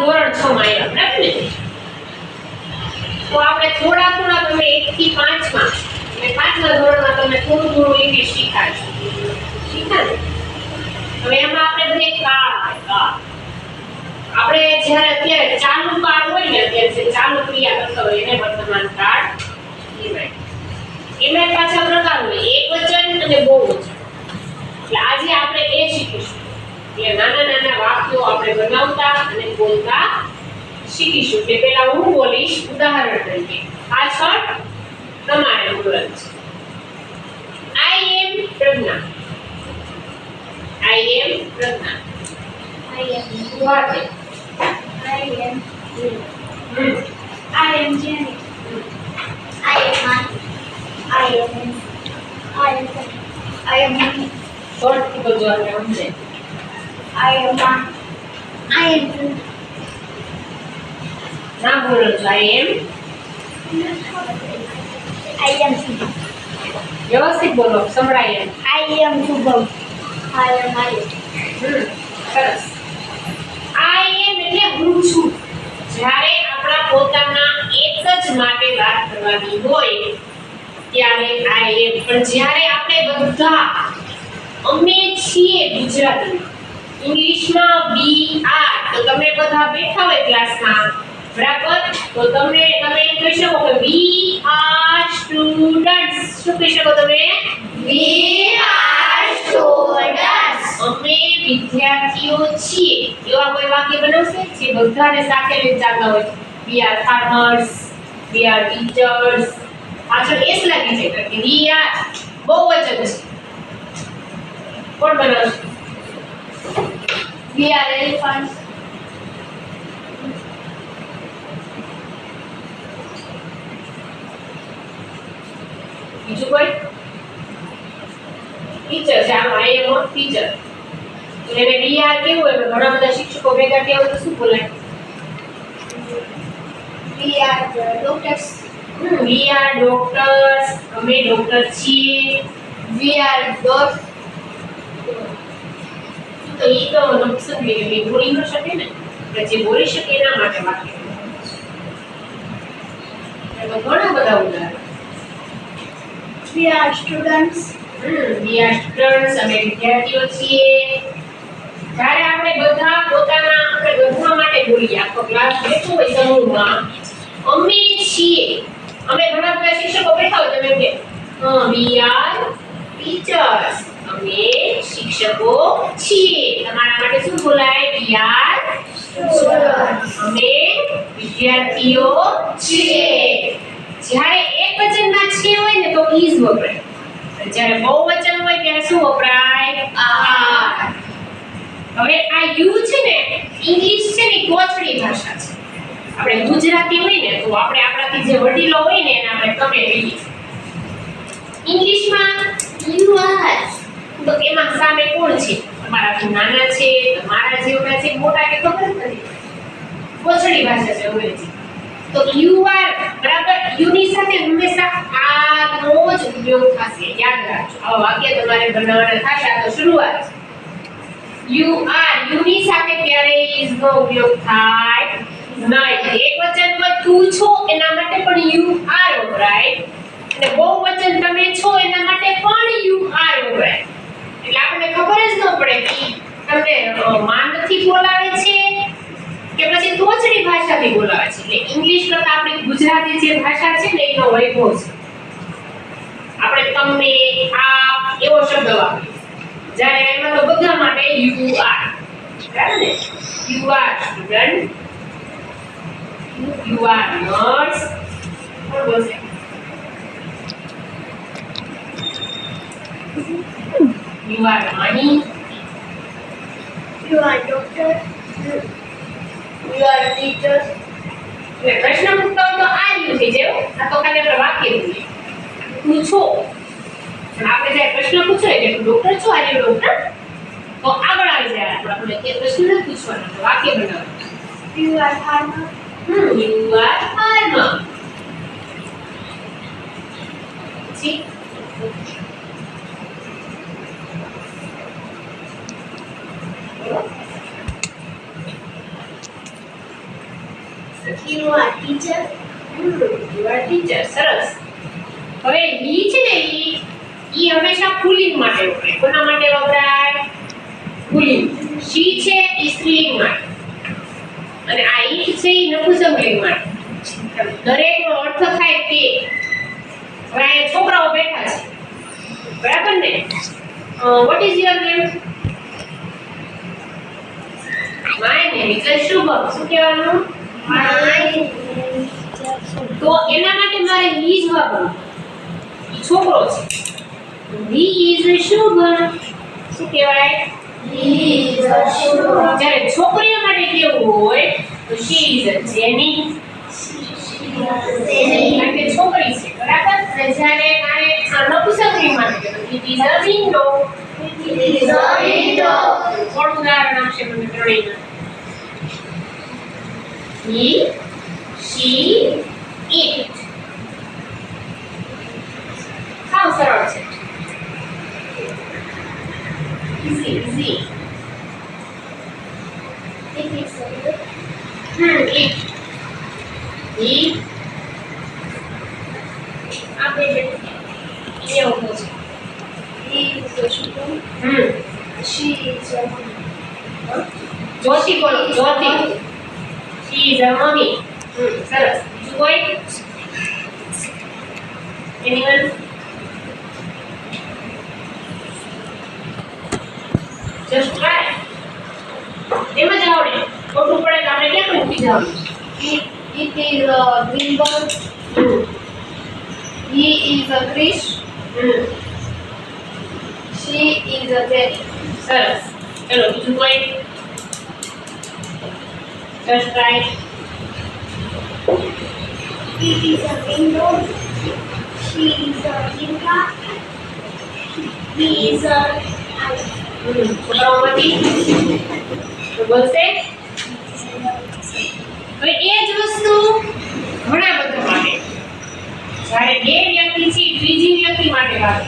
ધોરણ 6 માં આવ્યા બરાબર ને? તો આપણે થોડા થોડા તમે 1 થી 5 માં અને પાંચમા ધોરણમાં તમે થોડું થોડું ઇંગ્લિશ શીખાય છે. ને હવે એમાં આપણે બધે કાળ. આપણે જ્યારે અત્યારે ચાલુ કાળ હોય ને, અત્યારે જે ચાલુ ક્રિયા કરતા હોય, એને વર્તમાન કાળ કહેવાય. એમાં પાછા પ્રકાર હોય, એક વચન અને બહુવચન એટલે આજે આપણે એ શીખીશું. એટલે નાના નાના વાક્યો આપણે બનાવતા અને બોલતા શીખીશું એટલે પહેલા હું બોલીશ ઉદાહરણ તરીકે પાછળ તમારે બોલવાનું છે આઈ એમ પ્રજ્ઞા આઈ એમ પ્રજ્ઞા I am. વાત I am. Hmm I am Jenny. I am Man. I am. I am. I am Man. શોર્ટથી બોલજો એટલે સમજે I am Man. I am. ના બોલો છો આઈ એમ I am. વ્યવસ્થિત બોલો, સંભળાય એમ I am Shubham. I am Ayush. સરસ આઈ એમ એટલે હું છું જ્યારે આપણા પોતાના એક જ માટે વાત કરવાની હોય, ત્યારે આઈ એમ પણ જ્યારે આપણે બધા અમે છીએ ગુજરાતી ઇંગ્લિશમાં બી આર તો તમે બધા બેઠા હોય ક્લાસમાં. બરાબર? તો તમને તમે એમ કહી શકો કે વી આર સ્ટુડન્ટ્સ શું કહી શકો તમે? We are students. અમે વિદ્યાર્થીઓ છીએ. એવા કોઈ વાક્ય બનાવશે? જે બધાને સાથે લઈ ચાલતા હોય. We are farmers we are teachers પાછળ એસ લાગી છે કે વી આર બહુવચન છે. કોણ બનાવશે? We are elephants. બીજું કોઈ ટીચર છે આમ આઈ એમ ટીચર તો એને વી આર કેવું હોય ઘણા બધા શિક્ષકો ભેગા થયા હોય તો શું બોલાય are the doctors. We are doctors અમે ડોક્ટર છીએ We are dogs. તો એ તો નકસદ બોલી ન શકે ને એટલે જે બોલી શકે એના માટે વાક્ય. ઘણા બધા ઉદાહરણ. We are students. We are students અમે વિદ્યાર્થીઓ છીએ. જ્યારે આપણે બધા પોતાના આપણે બધા માટે બોલીએ આખો ક્લાસ બેઠો હોય સમૂહમાં અમે છીએ. અમે ઘણા બધા શિક્ષકો બેઠા હોય તમે કે વી આર ટીચર્સ અમે શિક્ષકો છીએ. તમારા માટે શું બોલાય? વી અમે વિદ્યાર્થીઓ છીએ. જ્યારે એક વચનમાં છે હોય ને, તો ઇઝ વપરાય. જ્યારે બહુવચન હોય, ત્યારે શું વપરાય? આર હવે આ યુ છે ને, ઇંગ્લિશ છે ને કોચડી ભાષા છે. આપણે ગુજરાતી હોય ને, તો આપણે આપણાથી જે વડીલો હોય ને, એને આપણે તમે કહીએ ઇંગ્લિશમાં યુ આર. તો એમાં સામે કોણ છે? તમારાથી નાના છે, તમારા જેવડા છે, મોટા કે ખબર નથી કોચડી ભાષા છે અંગ્રેજી. તો યુ આર બરાબર યુ ની સાથે હંમેશા આનો જ ઉપયોગ થશે. યાદ રાખજો. આવા વાક્ય તમારે બનાવવાના થશે. આ તો શરૂઆત યુ આર યુ ની સાથે ક્યારેય ઇઝ નો ઉપયોગ થાય? નહીં. એક વચનમાં તું છો એના માટે પણ યુ આર વપરાય અને બહુવચન તમે છો એના માટે પણ યુ આર વપરાય એટલે આપણને ખબર જ ન પડે કે તમને અ, માનથી બોલાવે છે કે પછી તોચડી ભાષાથી બોલાવે છે. એટલે ઇંગ્લિશ કરતા આપણી ગુજરાતી જે ભાષા છે ને એનો વૈભવ છે. આપણે તમને આપ એવો શબ્દ વાપરીએ. જ્યારે એમાં તો બધા માટે યુ આર. બરાબર you are student. You are nurse. કોણ બોલશે you are money You are doctor. You are teachers. એટલે પ્રશ્ન પૂછતા તો આ રહ્યું છે જાય આ તો ખાલી આપણે વાક્ય હું છો આપણે જ્યારે પ્રશ્ન કે તું ડોક્ટર છો આજે ડોક્ટર તો આગળ આવી જાય આપણે તે પ્રશ્ન નથી પૂછવાનો વાક્ય બનાવવાનું you are farmer you are farmer પછી You are teacher. You are teacher. સરસ. હવે ઈ છે ને ઈ ઈ હંમેશા પુલિંગ માટે વપરાય. કોના માટે વપરાય? પુલિંગ શી છે? ઈ સ્ત્રીલિંગ માટે. અને આ ઈ છે ઈ નપુંસકલિંગ માટે. દરેકનો અર્થ થાય તે. હવે અહીંયા છોકરાઓ બેઠા છે. બરાબર ને? What is your name my name is Shubham શું કહેવાનું? તો એના માટે મારે હી જ વાપરવું છોકરો છે. He is Shubh. શું કહેવાય. જ્યારે છોકરીઓ માટે કેવું હોય તો શી ઇઝ અ જેની? કારણ કે છોકરી છે બરાબર? અને જ્યારે મારે આ નપુસકલી માટે it is a window It is a window. કોણ ઉદાહરણ આપશે મને ત્રણેયમાં he, she, it. How surrounds it? Easy, easy. It is Hmm, it. It. आप ये ये opposite. He is Joshua. Hmm. She is Joshua. Joshua, Joshua. બોલો જ્યોતિ she is a mummy હમ સરસ બીજું કોઈ એનીવન જસ્ટ ટ્રાય એમ જ આવડે ખોટું પડે તો આપણે ક્યાં મૂકી જવાનું It, it is a green bird. Hmm He is a fish. Hmm She is a berry. સરસ ચલો બીજું કોઈ just try It is a window. She is a zebra. He is a છોકરાઓમાંથી બોલશે હવે એ જ વસ્તુ ઘણા બધા માટે જ્યારે બે વ્યક્તિ છે ત્રીજી વ્યક્તિ માટે વાત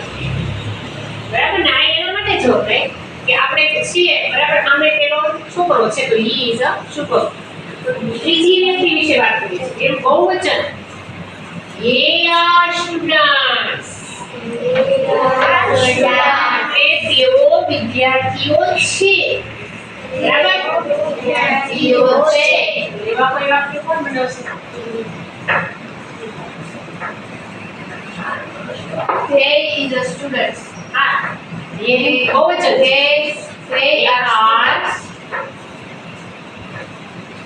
બરાબર ને આ એના માટે જો વપરાય કે આપણે છીએ બરાબર આમે પેલો છોકરો છે તો હી ઇઝ અ છોકરો ત્રીજી વ્યક્તિ વિશે વાત કરીએ છીએ. એમ બહુવચન. એ આર સ્ટુડન્ટ્સ એ તેઓ વિદ્યાર્થીઓ છે. બરાબર? વિદ્યાર્થીઓ છે. એવા કોઈ વાક્ય કોણ બનાવશે? They is a student. હા. એ બહુવચન. They, they They are are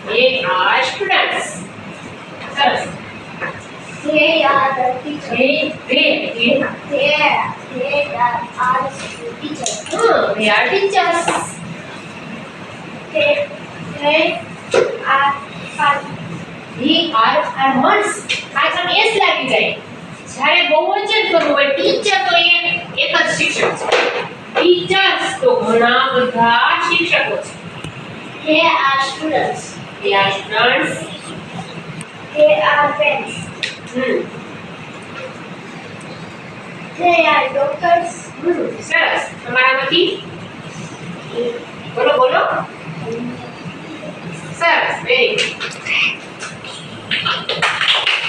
they are students. સરસ they are the teacher. they they they They they are are teachers. હા they are teachers. They they are fathers. They are farmers. પાછળ S લાગી જાય જ્યારે બહુવચન કરવું હોય teacher તો એ એક જ શિક્ષક છે ટીચર્સ તો ઘણા બધા શિક્ષકો છે They are students. They are students. They are friends. Hmm They are doctors. હમ સરસ તમારામાંથી બોલો બોલો સરસ વેરી ગુડ